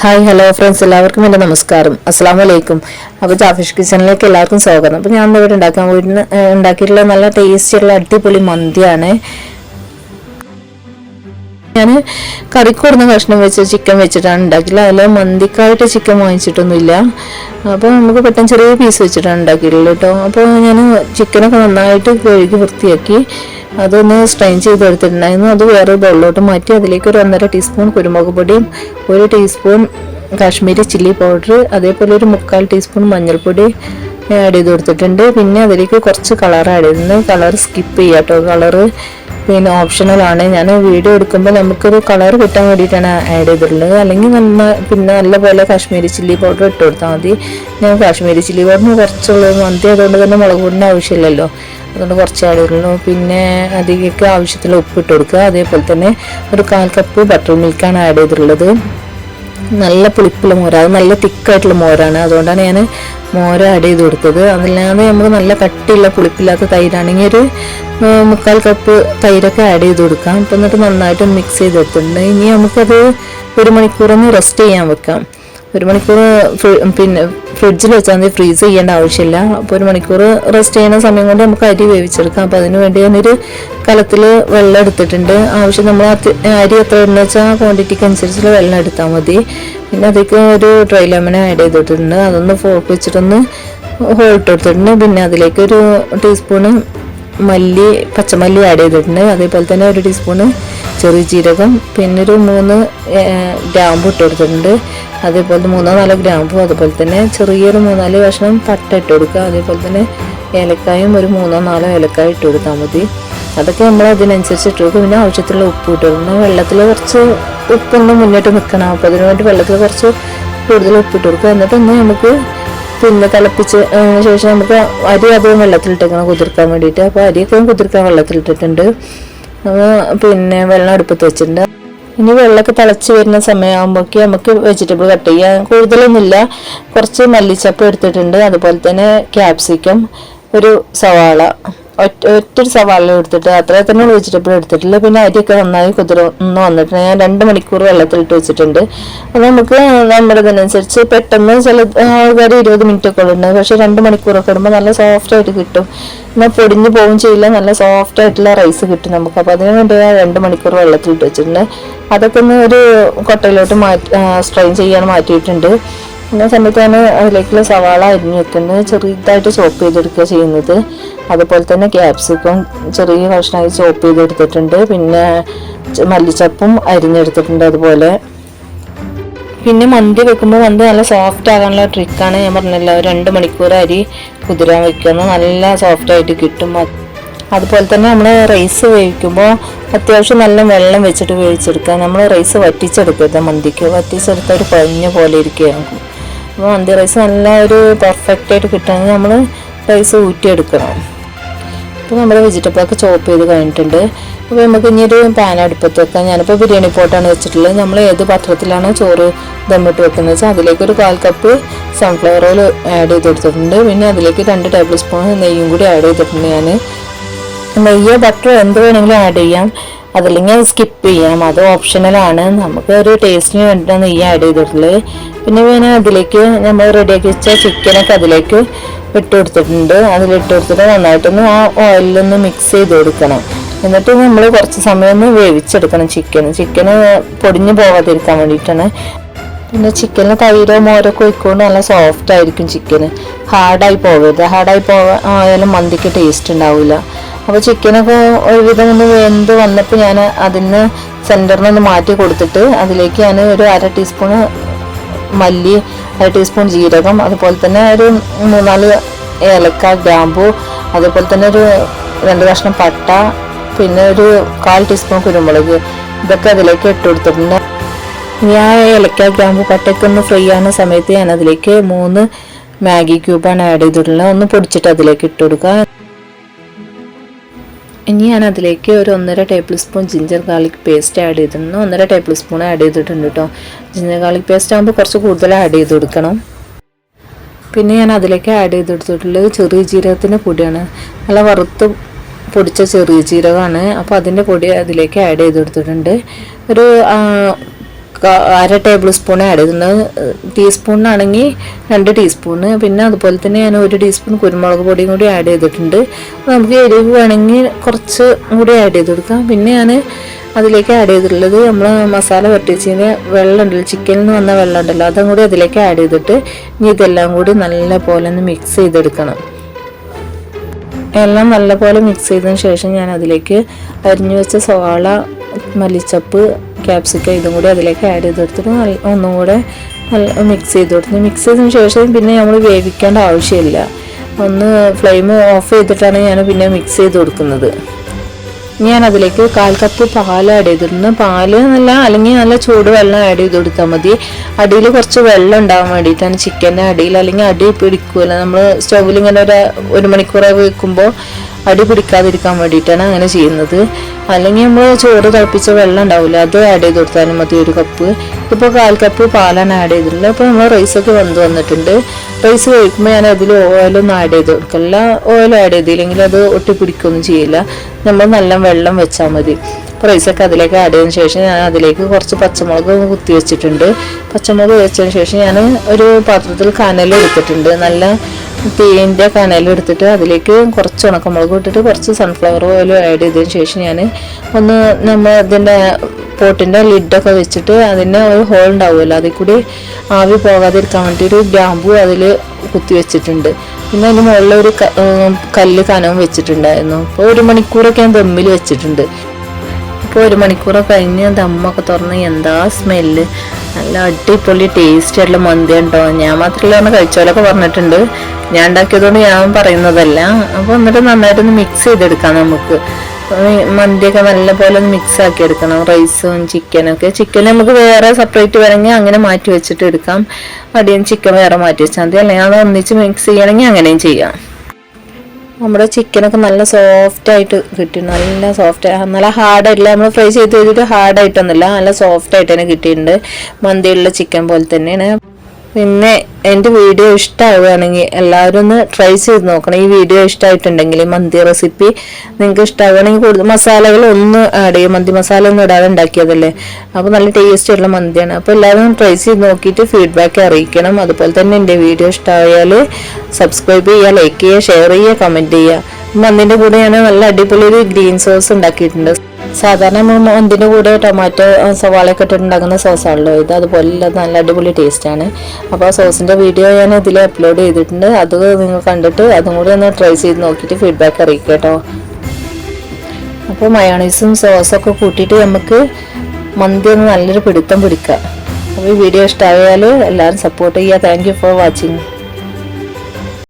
Hi hello friends എല്ലാവർക്കും എന്റെ നമസ്കാരം. അസ്സാം വലൈക്കും അപ്പോൾ ജാഫിഷ് കിച്ചണിലേക്ക് എല്ലാവർക്കും സ്വാഗതം. അപ്പോൾ ഞാൻ ഇവിടെ ഉണ്ടാക്കാൻ വീട്ടിൽ ഉണ്ടാക്കിയിട്ടുള്ള നല്ല ടേസ്റ്റിയുള്ള അടിപൊളി മന്തിയാണ്. ഞാൻ കറിക്ക് കൊടുന്ന കഷ്ണം വെച്ച് ചിക്കൻ വെച്ചിട്ടാണ് ഉണ്ടാക്കില്ല അതിൽ മന്തിക്കായിട്ട് ചിക്കൻ വാങ്ങിച്ചിട്ടൊന്നുമില്ല. അപ്പോൾ നമുക്ക് പെട്ടെന്ന് ചെറിയ പീസ് വെച്ചിട്ടാണ് ഉണ്ടാക്കിയിട്ടുള്ളത് കേട്ടോ. അപ്പോൾ ഞാൻ ചിക്കനൊക്കെ നന്നായിട്ട് കഴുകി വൃത്തിയാക്കി അതൊന്ന് സ്ട്രെയിൻ ചെയ്തെടുത്തിട്ടുണ്ടായിരുന്നു. അത് വേറെ ബൗളിലോട്ട് മാറ്റി അതിലേക്ക് ഒരു ഒന്നര ടീസ്പൂൺ കുരുമുളക് പൊടിയും ഒരു ടീസ്പൂൺ കാശ്മീരി ചില്ലി പൗഡർ അതേപോലെ ഒരു മുക്കാൽ ടീസ്പൂൺ മഞ്ഞൾപ്പൊടി ആഡ് ചെയ്ത് കൊടുത്തിട്ടുണ്ട്. പിന്നെ അതിലേക്ക് കുറച്ച് കളർ ആഡ് ചെയ്തിട്ടുണ്ട്. കളർ സ്കിപ്പ് ചെയ്യാം കേട്ടോ കളറ് പിന്നെ ഓപ്ഷണലാണ് ഞാൻ വീഡിയോ എടുക്കുമ്പോൾ നമുക്കൊരു കളർ കിട്ടാൻ വേണ്ടിയിട്ടാണ് ആഡ് ചെയ്തിട്ടുള്ളത്. അല്ലെങ്കിൽ നമ്മൾ പിന്നെ നല്ലപോലെ കാശ്മീരി ചില്ലി പൗഡർ ഇട്ട് കൊടുത്താൽ മതി. ഞാൻ കാശ്മീരി ചില്ലി പൗഡറിന് കുറച്ചുള്ളത് മന്തി അതുകൊണ്ട് തന്നെ മുളക് പൊടിന്റെ ആവശ്യമില്ലല്ലോ. അതുകൊണ്ട് കുറച്ച് ആഡ് ചെയ്തിട്ടുള്ളൂ. പിന്നെ അതിലേക്ക് ആവശ്യത്തിൽ ഉപ്പ് ഇട്ട് കൊടുക്കുക. അതേപോലെ തന്നെ ഒരു കാൽ കപ്പ് ബട്ടർ മിൽക്കാണ് ആഡ് ചെയ്തിട്ടുള്ളത്. നല്ല പുളിപ്പുള്ള മോര. അത് നല്ല തിക്കായിട്ടുള്ള മോരാണ്. അതുകൊണ്ടാണ് ഞാൻ മോര ആഡ് ചെയ്ത് കൊടുത്തത്. അതല്ലാതെ നമുക്ക് നല്ല കട്ടിയുള്ള പുളിപ്പില്ലാത്ത തൈരാണെങ്കിൽ ഒരു മുക്കാൽ കപ്പ് തൈരൊക്കെ ആഡ് ചെയ്ത് കൊടുക്കാം. അപ്പം എന്നിട്ട് നന്നായിട്ട് മിക്സ് ചെയ്തെടുത്തിട്ടുണ്ട് ഇനി നമുക്കത് ഒരു മണിക്കൂറൊന്ന് റെസ്റ്റ് ചെയ്യാൻ വെക്കാം. ഒരു മണിക്കൂർ പിന്നെ ഫ്രിഡ്ജിൽ വെച്ചാൽ മതി ഫ്രീസ് ചെയ്യേണ്ട ആവശ്യമില്ല. അപ്പോൾ ഒരു മണിക്കൂർ റെസ്റ്റ് ചെയ്യുന്ന സമയം കൊണ്ട് നമുക്ക് അരി വേവിച്ചെടുക്കാം. അപ്പോൾ അതിന് വേണ്ടി ഞാനൊരു കലത്തിൽ വെള്ളം എടുത്തിട്ടുണ്ട്. ആവശ്യം നമ്മൾ അരി എത്ര എന്ന് വെച്ചാൽ ക്വാണ്ടിറ്റിക്ക് അനുസരിച്ചുള്ള വെള്ളം എടുത്താൽ മതി. പിന്നെ അതിലേക്ക് ഒരു ഡ്രൈ ലെമൺ ആഡ് ചെയ്തിട്ടുണ്ട്. അതൊന്ന് ഫോർക്ക് വെച്ചിട്ടൊന്ന് ഹോൾ ഇട്ട് കൊടുത്തിട്ടുണ്ട്. പിന്നെ അതിലേക്ക് ഒരു ടീസ്പൂണ് മല്ലി പച്ചമല്ലി ആഡ് ചെയ്തിട്ടുണ്ട്. അതേപോലെ തന്നെ ഒരു ടീസ്പൂണ് ചെറിയ ജീരകം. പിന്നെ ഒരു മൂന്ന് ഗ്രാമ്പ് ഗ്രാമ്പു ഇട്ട് കൊടുത്തിട്ടുണ്ട്. അതേപോലെ മൂന്നോ നാലോ ഗ്രാമ്പും അതുപോലെ തന്നെ ചെറിയൊരു മൂന്നാൽ കഷ്ണം പട്ട ഇട്ട് കൊടുക്കുക. അതേപോലെ തന്നെ ഏലക്കായും ഒരു മൂന്നോ നാലോ ഏലക്കായ ഇട്ട് കൊടുത്താൽ മതി. അതൊക്കെ നമ്മൾ അതിനനുസരിച്ച് ഇട്ട് കൊടുക്കും. പിന്നെ ആവശ്യത്തിലുള്ള ഉപ്പ് ഇട്ട് കൊടുക്കണം വെള്ളത്തിൽ കുറച്ച് ഉപ്പൊന്ന് മുന്നോട്ട് നിൽക്കണം. അപ്പോൾ അതിനു വേണ്ടി വെള്ളത്തിൽ കുറച്ച് കൂടുതൽ ഉപ്പിട്ട് കൊടുക്കുക. എന്നിട്ടൊന്ന് നമുക്ക് പിന്നെ തിളപ്പിച്ച് ശേഷം നമുക്ക് അരി അധികം വെള്ളത്തിലിട്ടേക്കണം കുതിർക്കാൻ വേണ്ടിയിട്ട്. അപ്പോൾ അരിയൊക്കെ കുതിർക്കാൻ വെള്ളത്തിലിട്ടിട്ടുണ്ട് പിന്നെ വെള്ളം അടുപ്പത്ത് വെച്ചിട്ടുണ്ട്. ഇനി വെള്ളമൊക്കെ തിളച്ച് വരുന്ന സമയമാകുമ്പോഴേക്ക് നമുക്ക് വെജിറ്റബിൾ കട്ട് ചെയ്യാം. കൂടുതലൊന്നുമില്ല. കുറച്ച് മല്ലിച്ചപ്പ് എടുത്തിട്ടുണ്ട്. അതുപോലെ തന്നെ ക്യാപ്സിക്കം ഒരു സവാള. ഒറ്റ ഒറ്റൊരു സവാള എടുത്തിട്ട് അത്ര തന്നെ വെജിറ്റബിൾ എടുത്തിട്ടില്ല പിന്നെ അരിയൊക്കെ നന്നായി കുതിർന്ന് വന്നിട്ടുണ്ട്. ഞാൻ രണ്ട് മണിക്കൂർ വെള്ളത്തിലിട്ട് വെച്ചിട്ടുണ്ട്. അത് നമുക്ക് നമ്മുടെ ഇതിനനുസരിച്ച് പെട്ടെന്ന് ചില ആൾക്കാർ ഇരുപത് മിനിറ്റ് ഒക്കെ ഉണ്ട് പക്ഷെ രണ്ട് മണിക്കൂറൊക്കെ ഇടുമ്പോൾ നല്ല സോഫ്റ്റ് ആയിട്ട് കിട്ടും. എന്നാൽ പൊടിഞ്ഞു പോവും ചെയ്യില്ല. നല്ല സോഫ്റ്റ് ആയിട്ടുള്ള റൈസ് കിട്ടും നമുക്ക്. അപ്പോൾ അതിന് വേണ്ടി രണ്ട് മണിക്കൂർ വെള്ളത്തിലിട്ട് വെച്ചിട്ടുണ്ട്. അതൊക്കെ ഒന്ന് ഒരു കൊട്ടയിലോട്ട് മാറ്റി സ്ട്രെയിൻ ചെയ്യാൻ മാറ്റിയിട്ടുണ്ട്. പിന്നെ സമയത്താണ് അതിലേക്കുള്ള സവാള അരിഞ്ഞു വെക്കുന്നത് ചെറുതായിട്ട് ചോപ്പ് ചെയ്തെടുക്കുക ചെയ്യുന്നത്. അതുപോലെ തന്നെ ക്യാപ്സിക്കം ചെറിയ കഷ്ണമായി ചോപ്പ് ചെയ്തെടുത്തിട്ടുണ്ട്. പിന്നെ മല്ലിച്ചപ്പും അരിഞ്ഞെടുത്തിട്ടുണ്ട് അതുപോലെ. പിന്നെ മന്തി വെക്കുമ്പോൾ മന്തി നല്ല സോഫ്റ്റ് ആകാനുള്ള ട്രിക്കാണ് ഞാൻ പറഞ്ഞല്ലോ രണ്ട് മണിക്കൂർ അരി കുതിരാൻ വെക്കുന്നു നല്ല സോഫ്റ്റ് ആയിട്ട് കിട്ടും. അതുപോലെ തന്നെ നമ്മൾ റൈസ് വേവിക്കുമ്പോൾ അത്യാവശ്യം നല്ല വെള്ളം വെച്ചിട്ട് വേവിച്ചെടുക്കുക. നമ്മൾ റൈസ് വറ്റിച്ചെടുക്കരുത് മന്തിക്ക്. വറ്റിച്ചെടുത്ത ഒരു കുഴഞ്ഞ പോലെ ഇരിക്കുകയാണ്. അപ്പോൾ മന്തി റൈസ് നല്ല ഒരു പെർഫെക്റ്റ് ആയിട്ട് കിട്ടണമെങ്കിൽ നമ്മൾ റൈസ് ഊറ്റിയെടുക്കണം. ഇപ്പോൾ നമ്മുടെ വെജിറ്റബിളൊക്കെ ചോപ്പ് ചെയ്ത് കഴിഞ്ഞിട്ടുണ്ട്. അപ്പോൾ നമുക്ക് ഇനി ഒരു പാൻ അടുപ്പത്ത് വെക്കാം. ഞാനിപ്പോൾ ബിരിയാണി പോട്ടാണ് വെച്ചിട്ടുള്ളത്. നമ്മൾ ഏത് പാത്രത്തിലാണ് ചോറ് ദമ്മിട്ട് വെക്കുന്നത് വെച്ചാൽ അതിലേക്ക് ഒരു കാൽ കപ്പ് സൺഫ്ലവർ ഓയിൽ ആഡ് ചെയ്ത് കൊടുത്തിട്ടുണ്ട്. പിന്നെ അതിലേക്ക് രണ്ട് ടേബിൾ സ്പൂൺ നെയ്യും കൂടി ആഡ് ചെയ്തിട്ടുണ്ട് ഞാൻ. നെയ്യോ ബട്ടറോ എന്ത് വേണമെങ്കിലും ആഡ് ചെയ്യാം. അതല്ലെങ്കിൽ അത് സ്കിപ്പ് ചെയ്യാം അത് ഓപ്ഷണലാണ് നമുക്ക് ഒരു ടേസ്റ്റിന് വേണ്ടിയിട്ടാണ് നെയ്യ് ആഡ് ചെയ്തിട്ടുള്ളത്. പിന്നെ പിന്നെ അതിലേക്ക് നമ്മൾ റെഡിയാക്കി വെച്ച ചിക്കനൊക്കെ അതിലേക്ക് ഇട്ട് കൊടുത്തിട്ടുണ്ട്. അതിലിട്ട് കൊടുത്തിട്ട് നന്നായിട്ടൊന്ന് ആ ഓയിലൊന്ന് മിക്സ് ചെയ്ത് കൊടുക്കണം. എന്നിട്ട് നമ്മൾ കുറച്ച് സമയം ഒന്ന് വേവിച്ചെടുക്കണം ചിക്കൻ ചിക്കന് പൊടിഞ്ഞു പോകാതിരിക്കാൻ വേണ്ടിയിട്ടാണ്. പിന്നെ ചിക്കനിൽ തൈരോ മോരോ ഒഴിക്കൊണ്ട് നല്ല സോഫ്റ്റ് ആയിരിക്കും ചിക്കന് ഹാർഡായി പോകരുത് ഹാർഡായി പോകാൻ ആയാലും മന്തിക്ക് ടേസ്റ്റ് ഉണ്ടാവില്ല അപ്പോൾ ചിക്കനൊക്കെ ഒരുവിധം ഒന്ന് വെന്ത് വന്നപ്പോൾ ഞാൻ അതിന് സെന്ററിൽ നിന്ന് മാറ്റി കൊടുത്തിട്ട് അതിലേക്ക് ഞാൻ ഒരു അര ടീസ്പൂണ് മല്ലി അര ടീസ്പൂൺ ജീരകം അതുപോലെ തന്നെ ഒരു മൂന്നാൽ ഏലക്ക ഗ്രാമ്പു അതുപോലെ തന്നെ ഒരു രണ്ട് കഷ്ണം പട്ട പിന്നെ ഒരു കാൽ ടീസ്പൂൺ കുരുമുളക് ഇതൊക്കെ അതിലേക്ക് ഇട്ട് കൊടുത്തിട്ടുണ്ട്. ഞാൻ ഏലക്ക ഗ്രാമ്പു പട്ടയൊക്കെ ഒന്ന് ഫ്രൈ ആവുന്ന സമയത്ത് ഞാൻ അതിലേക്ക് മൂന്ന് മാഗി ക്യൂബാണ് ആഡ് ചെയ്തിട്ടുള്ളത്. ഒന്ന് പൊടിച്ചിട്ട് അതിലേക്ക് ഇട്ട് കൊടുക്കുക. ഇനി ഞാൻ അതിലേക്ക് ഒരു ഒന്നര tablespoon ginger garlic paste add ചെയ്തിട്ടുണ്ട്. ഒന്നര ടേബിൾ സ്പൂൺ ആഡ് ചെയ്തിട്ടുണ്ട് കേട്ടോ ജിഞ്ചർ ഗാർലിക് പേസ്റ്റ് ആകുമ്പോൾ കുറച്ച് കൂടുതൽ ആഡ് ചെയ്ത് കൊടുക്കണം. പിന്നെ ഞാൻ അതിലേക്ക് ആഡ് ചെയ്ത് കൊടുത്തിട്ടുള്ളത് ചെറിയ ജീരകത്തിന്റെ പൊടിയാണ്. നല്ല വറുത്ത് പൊടിച്ച ചെറിയ ജീരകമാണ്. അപ്പോൾ അതിന്റെ പൊടി അതിലേക്ക് ആഡ് ചെയ്ത് കൊടുത്തിട്ടുണ്ട്. ഒരു അര ടേബിൾ സ്പൂൺ ആഡ് ചെയ്യുന്നത് ടീസ്പൂണിനാണെങ്കിൽ രണ്ട് ടീസ്പൂണ്. പിന്നെ അതുപോലെ തന്നെ ഞാൻ ഒരു ടീസ്പൂൺ കുരുമുളക് പൊടിയും കൂടി ആഡ് ചെയ്തിട്ടുണ്ട്. നമുക്ക് എരിവ് വേണമെങ്കിൽ കുറച്ച് കൂടി ആഡ് ചെയ്ത് കൊടുക്കാം. പിന്നെ ഞാൻ അതിലേക്ക് ആഡ് ചെയ്തിട്ടുള്ളത് നമ്മൾ മസാല വരട്ടിച്ചതിന് വെള്ളം ഉണ്ടല്ലോ ചിക്കനിൽ നിന്ന് വന്ന വെള്ളം ഉണ്ടല്ലോ അതും കൂടി അതിലേക്ക് ആഡ് ചെയ്തിട്ട് ഇനി ഇതെല്ലാം കൂടി നല്ല പോലെ ഒന്ന് മിക്സ് ചെയ്തെടുക്കണം. എല്ലാം നല്ലപോലെ മിക്സ് ചെയ്തതിന് ശേഷം ഞാൻ അതിലേക്ക് അരിഞ്ഞു വെച്ച സവാള മല്ലിച്ചപ്പ് ക്യാപ്സിക്കം ഇതും കൂടി അതിലേക്ക് ആഡ് ചെയ്ത് കൊടുത്തിട്ട് ഒന്നും കൂടെ നല്ല മിക്സ് ചെയ്ത് കൊടുത്തു മിക്സ് ചെയ്തതിന് ശേഷം പിന്നെ നമ്മൾ വേവിക്കേണ്ട ആവശ്യമില്ല. ഒന്ന് ഫ്ലെയിം ഓഫ് ചെയ്തിട്ടാണ് ഞാൻ പിന്നെ മിക്സ് ചെയ്ത് കൊടുക്കുന്നത്. ഞാൻ അതിലേക്ക് കാൽ കപ്പ് പാൽ ആഡ് ചെയ്തിരുന്നു പാൽ നല്ല അല്ലെങ്കിൽ നല്ല ചൂട് വെള്ളം ആഡ് ചെയ്ത് കൊടുത്താൽ മതി. അടിയിൽ കുറച്ച് വെള്ളം ഉണ്ടാകാൻ വേണ്ടിയിട്ടാണ് ചിക്കന്റെ അടിയിൽ അല്ലെങ്കിൽ അടി പിടിക്കൂല. നമ്മൾ സ്റ്റൗവിൽ ഇങ്ങനെ ഒരു ഒരു മണിക്കൂറായി വെക്കുമ്പോൾ അടി പിടിക്കാതിരിക്കാൻ വേണ്ടിയിട്ടാണ് അങ്ങനെ ചെയ്യുന്നത്. അല്ലെങ്കിൽ നമ്മൾ ചോറ് തിളപ്പിച്ച വെള്ളം ഉണ്ടാവില്ല അത് ആഡ് ചെയ്ത് കൊടുത്താലും മതി ഒരു കപ്പ് ഇപ്പോൾ കാൽ കപ്പ് പാലാണ് ആഡ് ചെയ്തിട്ടുള്ളത്. അപ്പോൾ നമ്മൾ റൈസൊക്കെ വന്ന് വന്നിട്ടുണ്ട്. റൈസ് കഴിക്കുമ്പോൾ ഞാൻ അതിൽ ഓയിലൊന്നും ആഡ് ചെയ്ത് കൊടുക്കില്ല ഓയിൽ ആഡ് ചെയ്തില്ലെങ്കിൽ അത് ഒട്ടിപ്പിടിക്കുകയൊന്നും ചെയ്യില്ല. നമ്മൾ നല്ല വെള്ളം വെച്ചാൽ മതി. അപ്പോൾ റൈസൊക്കെ അതിലേക്ക് ആഡ് ചെയ്തതിന് ശേഷം ഞാൻ അതിലേക്ക് കുറച്ച് പച്ചമുളക് കുത്തി വെച്ചിട്ടുണ്ട്. പച്ചമുളക് വെച്ചതിന് ശേഷം ഞാൻ ഒരു പാത്രത്തിൽ കനൽ എടുത്തിട്ടുണ്ട്. നല്ല തീന്റെ കനൽ എടുത്തിട്ട് അതിലേക്ക് കുറച്ച് ഉണക്കമുളക് ഇട്ടിട്ട് കുറച്ച് സൺഫ്ലവർ ഓയിൽ ആഡ് ചെയ്തതിന് ശേഷം ഞാൻ ഒന്ന് നമ്മൾ ഇതിന്റെ പോട്ടിന്റെ ലിഡൊക്കെ വെച്ചിട്ട് അതിന് ഒരു ഹോൾ ഉണ്ടാവുമല്ലോ അതിൽ കൂടി ആവി പോകാതിരിക്കാൻ വേണ്ടിയിട്ട് ഗ്രാമ്പു അതിൽ കുത്തി വെച്ചിട്ടുണ്ട്. പിന്നെ അതിന് മുകളിൽ ഒരു കല്ല് കനവും വെച്ചിട്ടുണ്ടായിരുന്നു. അപ്പോൾ ഒരു മണിക്കൂറൊക്കെ ഞാൻ ദമ്മിൽ വെച്ചിട്ടുണ്ട്. ഇപ്പോൾ ഒരു മണിക്കൂറൊക്കെ കഴിഞ്ഞ് ദമ്മൊക്കെ തുറന്ന് എന്താ സ്മെല്ല് നല്ല അടിപൊളി ടേസ്റ്റ് ആയിട്ടുള്ള മന്തി ഉണ്ടോ ഞാൻ മാത്രമല്ല കഴിച്ചോലൊക്കെ പറഞ്ഞിട്ടുണ്ട്. ഞാൻ ഉണ്ടാക്കിയതുകൊണ്ട് ഞാൻ പറയുന്നതല്ല. അപ്പോൾ എന്നിട്ട് നന്നായിട്ടൊന്ന് മിക്സ് ചെയ്തെടുക്കാം നമുക്ക്. മന്തിയൊക്കെ നല്ല പോലെ ഒന്ന് മിക്സ് ആക്കി എടുക്കണം റൈസും ചിക്കനൊക്കെ ചിക്കൻ നമുക്ക് വേറെ സെപ്പറേറ്റ് വേണമെങ്കിൽ അങ്ങനെ മാറ്റി വെച്ചിട്ട് എടുക്കാം. അടിയും ചിക്കൻ വേറെ മാറ്റി വെച്ചാൽ മതി. അല്ലെങ്കിൽ അത് ഒന്നിച്ച് മിക്സ് ചെയ്യണമെങ്കിൽ അങ്ങനെയും ചെയ്യാം. നമ്മുടെ ചിക്കനൊക്കെ നല്ല സോഫ്റ്റ് ആയിട്ട് കിട്ടി. നല്ല സോഫ്റ്റ് നല്ല ഹാർഡായിട്ടില്ല നമ്മൾ ഫ്രൈ ചെയ്ത് കഴിഞ്ഞിട്ട് ഹാർഡായിട്ടൊന്നുമില്ല നല്ല സോഫ്റ്റ് ആയിട്ട് തന്നെ കിട്ടിയിട്ടുണ്ട്. മന്തിയുള്ള ചിക്കൻ പോലെ തന്നെയാണ്. പിന്നെ എന്റെ വീഡിയോ ഇഷ്ടമാവുകയാണെങ്കിൽ എല്ലാവരും ഒന്ന് ട്രൈ ചെയ്ത് നോക്കണം. ഈ വീഡിയോ ഇഷ്ടമായിട്ടുണ്ടെങ്കിൽ മന്തി റെസിപ്പി നിങ്ങൾക്ക് ഇഷ്ടമാവുകയാണെങ്കിൽ കൂടുതൽ മസാലകൾ ഒന്ന് ആഡ് ചെയ്യും മന്തി മസാല ഒന്നും ഇടാതെ ഉണ്ടാക്കിയതല്ലേ? അപ്പോൾ നല്ല ടേസ്റ്റ് ഉള്ള മന്തിയാണ്. അപ്പോൾ എല്ലാവരും ട്രൈ ചെയ്ത് നോക്കിയിട്ട് ഫീഡ്ബാക്ക് അറിയിക്കണം. അതുപോലെ തന്നെ എന്റെ വീഡിയോ ഇഷ്ടമായാൽ സബ്സ്ക്രൈബ് ചെയ്യുക ലൈക്ക് ചെയ്യുക ഷെയർ ചെയ്യുക കമന്റ് ചെയ്യുക. മന്തിന്റെ കൂടെ ഞാൻ നല്ല അടിപൊളി ഒരു ഗ്രീൻ സോസ് ഉണ്ടാക്കിയിട്ടുണ്ട്. സാധാരണ നമ്മൾ കൂടെ ടൊമാറ്റോ സവാളയൊക്കെ ഇട്ടിട്ടുണ്ടാക്കുന്ന സോസാണല്ലോ. ഇത് അതുപോലെ നല്ല അടിപൊളി ടേസ്റ്റാണ്. അപ്പോൾ സോസിന്റെ വീഡിയോ ഞാൻ ഇതിൽ അപ്ലോഡ് ചെയ്തിട്ടുണ്ട്. അത് നിങ്ങൾ കണ്ടിട്ട് അതും കൂടി ഒന്ന് ട്രൈ ചെയ്ത് നോക്കിയിട്ട് ഫീഡ്ബാക്ക് അറിയിക്കുക കേട്ടോ. അപ്പോൾ മയോണൈസും സോസൊക്കെ കൂട്ടിയിട്ട് നമുക്ക് മന്തി ഒന്ന് നല്ലൊരു പിടുത്തം പിടിക്കാം. അപ്പോൾ ഈ വീഡിയോ ഇഷ്ടമായാൽ എല്ലാവരും സപ്പോർട്ട് ചെയ്യുക. Thank for watching